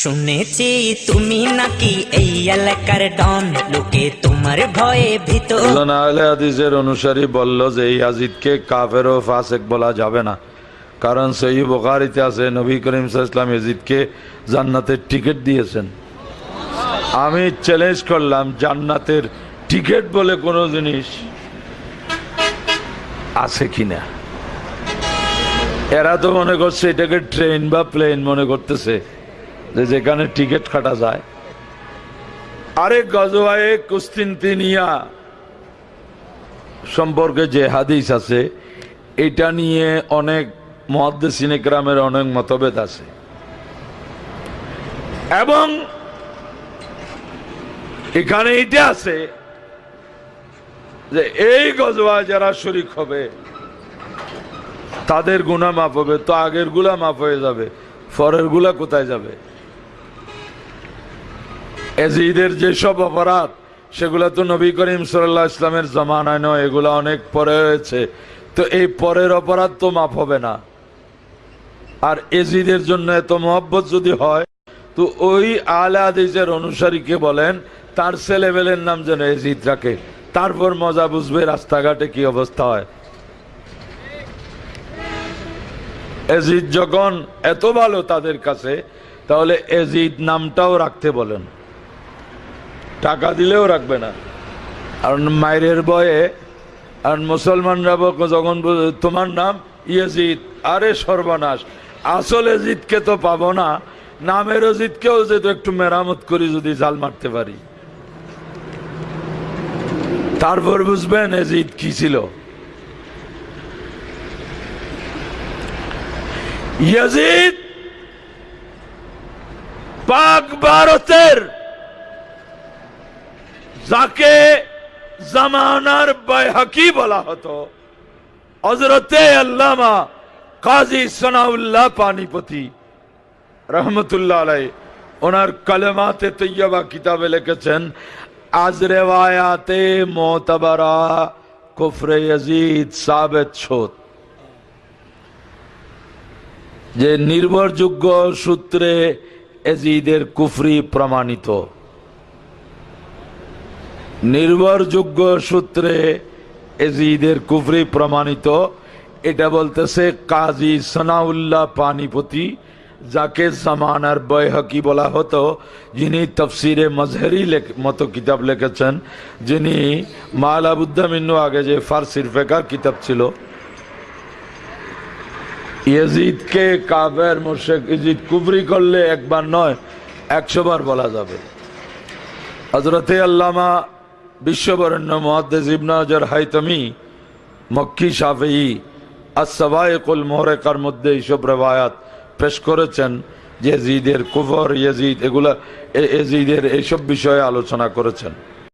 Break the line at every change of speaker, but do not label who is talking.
শুনেছি, তুমি নাকি এই এলাকার ডন। লোকে তোমার ভয়ে ভীত।
না আহলে হাদিসের অনুসারী বলল যে এই আজিদকে কাফের ও ফাসেক বলা যাবে না। কারণ সেই বোকারিতে আছে, নবী করিম ওয়াসাল্লাম এজিদকে জান্নাতের টিকিট দিয়েছেন। আমি চ্যালেঞ্জ করলাম, জান্নাতের টিকিট বলে কোনো জিনিস আছে কিনা? এরা তো মনে করছে এটাকে ট্রেন বা প্লেন মনে করতেছে। যে যেখানে টিকিট কাটা যায়। আরেক গজওয়ায়ে কুস্তিনতিনিয়া সম্পর্কে যে হাদিস আছে, এটা নিয়ে অনেক মহাদ্দেশিনে গ্রামের অনেক মতভেদ আছে। এবং এখানে এটা আছে যে এই গজওয়া যারা শরিক হবে, তাদের গুণা মাফ হবে, তো আগেরগুলা মাফ হয়ে যাবে পরেরগুলা কোথায় যাবে? এজিদের যেসব অপরাধ, সেগুলো তো নবী করিম সাল্লাহ ইসলামের জমানায় নয়, এগুলো অনেক পরে হয়েছে। তো এই পরের অপরাধ তো মাফ হবে না। আর এজিদের জন্য এত মহব্বত যদি হয়, তো ওই আলে আদিজের অনুসারীকে বলেন, তার ছেলেবেলের নাম যেন এজিদ রাখে। তারপর মজা বুঝবে রাস্তাঘাটে কি অবস্থা হয়। এজিদ যখন এত ভালো তাদের কাছে, তাহলে এজিদ নামটাও রাখতে বলেন। টাকা দিলেও রাখবে না। কারণ মায়ের বয়ে আর মুসলমানরা যখন তোমার নাম ইয়েজিদ, আরে সর্বনাশ। আসল এজিদকে তো পাবো না নামের অজিদকেও যেহেতু একটু মেরামত করি, যদি জাল মারতে পারি। তারপর বুঝবেন এজিদ কি ছিল। ইয়াজিদ, পাক ভারতের যাকে জামানার বাইহাকি বলা হতো হজরতে আল্লামা কাজী সনাউল্লাহ পানিপতি রহমতুল্লাহ আলাই ওনার কালেমাতে তৈয়বা কিতাবে লিখেছেন, আজ রেওয়ায়াতে মোতবরা কুফরে ইয়াজিদ সাবেত শোত যে নির্ভরযোগ্য সূত্রে এজিদের কুফরি প্রমাণিত। নির্ভরযোগ্য সূত্রে এজিদের কুফরি প্রমাণিত। এটা বলতেছে কাজী সনাউল্লাহ পানিপতি, যাকে জামানার বয়হকি বলা হতো, যিনি তফসিরে মজহরি মতো কিতাব লিখেছেন, যিনি মালাবুদ্দামিন্নু আগে যে ফার্সির ফেকার কিতাব ছিল। ইয়েজিদকে কাবের মোশেক ইজিদ কুবরি করলে একবার নয়, একশো বার বলা যাবে। হজরতে আল্লামা বিশ্ববরণ্য মহাদ্দেজ ইবনাজর হাইতমি, মক্কি সাফেই আসবায়কুল মোহরেকার মধ্যে এইসব রেবায়াত পেশ করেছেন যে জিদের কুফর, ইয়েজিদ, এগুলা এজিদের এইসব বিষয়ে আলোচনা করেছেন।